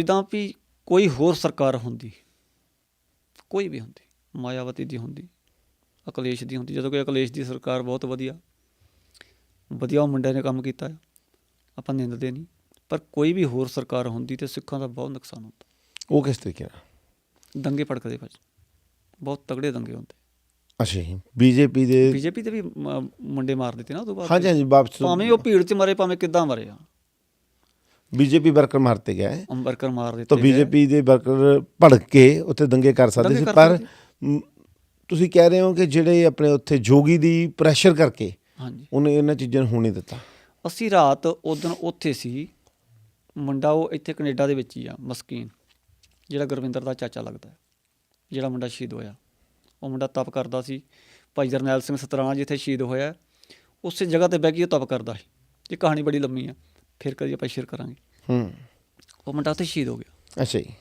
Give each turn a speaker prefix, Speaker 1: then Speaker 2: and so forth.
Speaker 1: ਜਿੱਦਾਂ ਵੀ ਕੋਈ ਹੋਰ ਸਰਕਾਰ ਹੁੰਦੀ ਕੋਈ ਵੀ ਹੁੰਦੀ ਮਾਇਆਵਤੀ ਦੀ ਹੁੰਦੀ ਅਕਲੇਸ਼ ਦੀ ਹੁੰਦੀ ਜਦੋਂ ਕਿ ਅਕਲੇਸ਼ ਦੀ ਸਰਕਾਰ ਬਹੁਤ ਵਧੀਆ ਵਧੀਆ ਉਹ ਮੁੰਡੇ ਨੇ ਕੰਮ ਕੀਤਾ। ਆਪਾਂ ਨਿੰਦਦੇ ਨਹੀਂ ਪਰ ਕੋਈ ਵੀ ਹੋਰ ਸਰਕਾਰ ਹੁੰਦੀ ਤੇ ਸਿੱਖਾਂ ਦਾ ਬਹੁਤ ਨੁਕਸਾਨ ਹੁੰਦਾ।
Speaker 2: ਉਹ ਕਿਸ ਤਰੀਕੇ ਨਾਲ?
Speaker 1: ਦੰਗੇ ਭੜਕਦੇ ਭਾਜੀ ਬਹੁਤ ਤਗੜੇ ਦੰਗੇ ਹੁੰਦੇ।
Speaker 2: ਅੱਛਾ ਜੀ ਬੀਜੇਪੀ ਦੇ
Speaker 1: ਬੀਜੇਪੀ ਦੇ ਵੀ ਮੁੰਡੇ ਮਾਰ ਦਿੱਤੇ ਨਾ ਉਹ ਤੋਂ ਬਾਅਦ।
Speaker 2: ਹਾਂਜੀ ਹਾਂਜੀ ਵਾਪਸ
Speaker 1: ਭਾਵੇਂ ਉਹ ਭੀੜ 'ਚ ਮਰੇ ਭਾਵੇਂ ਕਿੱਦਾਂ ਮਰੇ ਆ।
Speaker 2: ਬੀਜੇਪੀ ਵਰਕਰ ਮਾਰਤੇ ਗਏ
Speaker 1: ਅੰਬਰਕਰ ਮਾਰ ਦਿੱਤੇ
Speaker 2: ਤਾਂ। ਬੀਜੇਪੀ ਦੇ ਵਰਕਰ ਭੜਕ ਕੇ ਉੱਥੇ ਦੰਗੇ ਕਰ ਸਕਦੇ ਸੀ ਪਰ ਤੁਸੀਂ ਕਹਿ ਰਹੇ ਹੋ ਕਿ ਜਿਹੜੇ ਆਪਣੇ ਉੱਥੇ ਜੋਗੀ ਦੀ ਪ੍ਰੈਸ਼ਰ ਕਰਕੇ
Speaker 1: ਹਾਂਜੀ।
Speaker 2: ਉਹਨੇ ਇਹਨਾਂ ਚੀਜ਼ਾਂ ਨੂੰ ਹੋਣ ਦਿੱਤਾ।
Speaker 1: ਅਸੀਂ ਰਾਤ ਉਦੋਂ ਉੱਥੇ ਸੀ ਮੁੰਡਾ ਉਹ ਇੱਥੇ ਕੈਨੇਡਾ ਦੇ ਵਿੱਚ ਹੀ ਆ ਮਸਕੀਨ ਜਿਹੜਾ ਗੁਰਵਿੰਦਰ ਦਾ ਚਾਚਾ ਲੱਗਦਾ ਹੈ ਜਿਹੜਾ ਮੁੰਡਾ ਸ਼ਹੀਦ ਹੋਇਆ। ਉਹ ਮੁੰਡਾ ਤਪ ਕਰਦਾ ਸੀ ਭਾਈ ਜਰਨੈਲ ਸਿੰਘ ਸਤਰਾਣਾ ਜਿੱਥੇ ਸ਼ਹੀਦ ਹੋਇਆ ਉਸੇ ਜਗ੍ਹਾ ਤੇ ਬਹਿ ਕੇ ਉਹ ਤਪ ਕਰਦਾ ਸੀ ਇਹ ਕਹਾਣੀ ਬੜੀ ਲੰਮੀ ਆ। ਫਿਰ ਕਦੀ ਆਪਾਂ ਸ਼ੇਅਰ ਕਰਾਂਗੇ।
Speaker 2: ਹੂੰ।
Speaker 1: ਉਹ ਮੁੰਡਾ ਉੱਥੇ ਸ਼ਹੀਦ ਹੋ ਗਿਆ।
Speaker 2: ਅੱਛਾ ਜੀ।